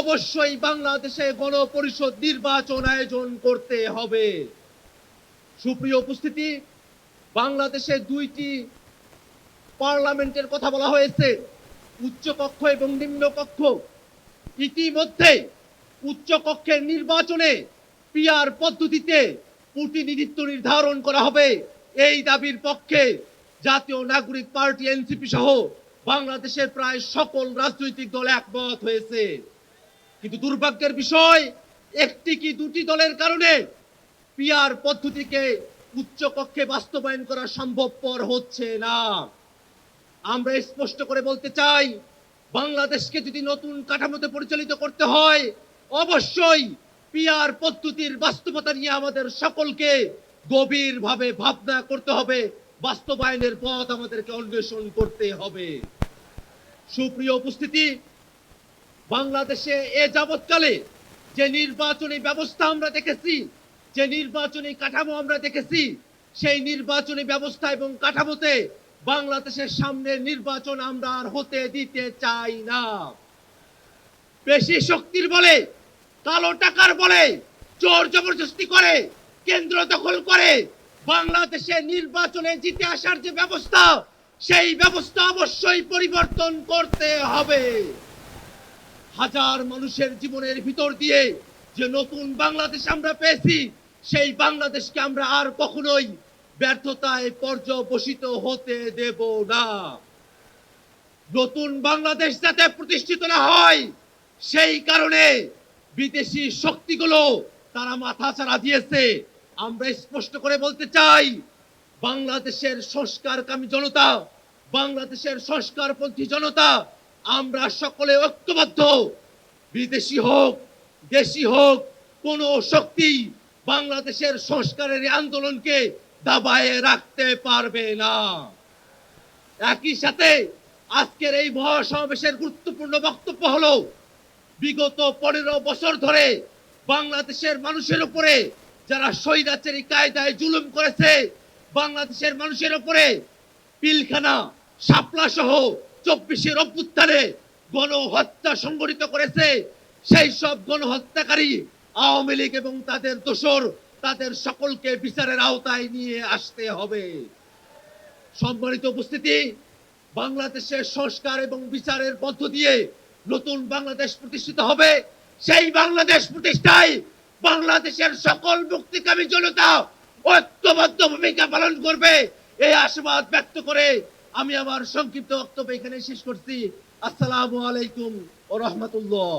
অবশ্যই বাংলাদেশে গণপরিষদ নির্বাচন আয়োজন করতে হবে। সুপ্রিয় উপস্থিতি, বাংলাদেশে দুইটি পার্লামেন্টের কথা বলা হয়েছে, উচ্চ কক্ষ এবং নিম্ন কক্ষ। ইতিমধ্যে উচ্চ কক্ষের নির্বাচনে পিআর পদ্ধতিতে প্রতিনিধিত্ব নির্ধারণ করা হবে। এই দাবির পক্ষে জাতীয় নাগরিক পার্টি, এনসিপি সহ বাংলাদেশের প্রায় সকল রাজনৈতিক দল একমত হয়েছে। কিন্তু দুর্ভাগ্যের বিষয়, একটি কি দুটি দলের কারণে পিআর পদ্ধতিকে উচ্চ কক্ষে বাস্তবায়ন করা সম্ভবপর হচ্ছে না। আমরা স্পষ্ট করে বলতে চাই, বাংলাদেশকে যদি নতুন কাঠামোতে পরিচালিত করতে হয়, অবশ্যই পিআর পদ্ধতির বাস্তবতা নিয়ে আমাদের সকলকে গভীরভাবে ভাবনা করতে হবে, বাস্তবায়নের পথ আমাদেরকে অন্বেষণ করতে হবে। সুপ্রিয় উপস্থিতি বাংলাদেশে এ যাবৎকালে যে নির্বাচনী ব্যবস্থা আমরা দেখেছি, যে নির্বাচনী কাঠামো আমরা দেখেছি, সেই নির্বাচনী ব্যবস্থা এবং কাঠামোতে বাংলাদেশের সামনে নির্বাচন আমরা আর হতে দিতে চাই না। বেশি শক্তির বলে, কালো টাকার বলে, জোর জবরদস্তি করে, কেন্দ্র দখল করে বাংলাদেশে নির্বাচনে জিতে আসার যে ব্যবস্থা, সেই ব্যবস্থা অবশ্যই পরিবর্তন করতে হবে। হাজার মানুষের জীবনের ভিতর দিয়ে যে নতুন বাংলাদেশ আমরা পেয়েছি, সেই বাংলাদেশকে আমরা আর কখনোই ব্যর্থতায় পর্যবসিত হতে দেব না। নতুন বাংলাদেশ যাতে প্রতিষ্ঠিত না হয়, সেই কারণে বিদেশি শক্তিগুলো তারা মাথা ছাড়া দিয়েছে। আমরা স্পষ্ট করে বলতে চাই, বাংলাদেশের সংস্কারকামী জনতা, বাংলাদেশের সংস্কারপন্থী জনতা আমরা সকলে ঐক্যবদ্ধ। বিদেশি হোক, দেশি হোক, কোন শক্তি বাংলাদেশের সংস্কারের আন্দোলনকে দাবায়ে রাখতে পারবে না। একই সাথে আজকের এই মহাসমাবেশের গুরুত্বপূর্ণ বক্তব্য হলো, বিগত পনেরো বছর ধরে বাংলাদেশের মানুষের উপরে যারা স্বৈরাচারী কায়দায় জুলুম করেছে, বাংলাদেশের মানুষের উপরে পিলখানা শাপলা সহ চব্বিশের অভ্যুত্থানে গণহত্যা সংগঠিত করেছে। সেই সব গণহত্যাকারী আওয়ামী লীগ এবং তাদের দোসর তাদের সকলকে বিচারের আওতায় নিয়ে আসতে হবে। সম্মানিত উপস্থিতি, বাংলাদেশের সংস্কার এবং বিচারের মধ্য দিয়ে নতুন বাংলাদেশ প্রতিষ্ঠিত হবে। সেই বাংলাদেশ প্রতিষ্ঠায় বাংলাদেশের সকল মুক্তিকামী জনতা ঐক্যবদ্ধ ভূমিকা পালন করবে। এই আশাবাদ ব্যক্ত করে আমি আমার সংক্ষিপ্ত বক্তব্য এখানে শেষ করছি। আসসালামু আলাইকুম ও রহমতুল্লাহ।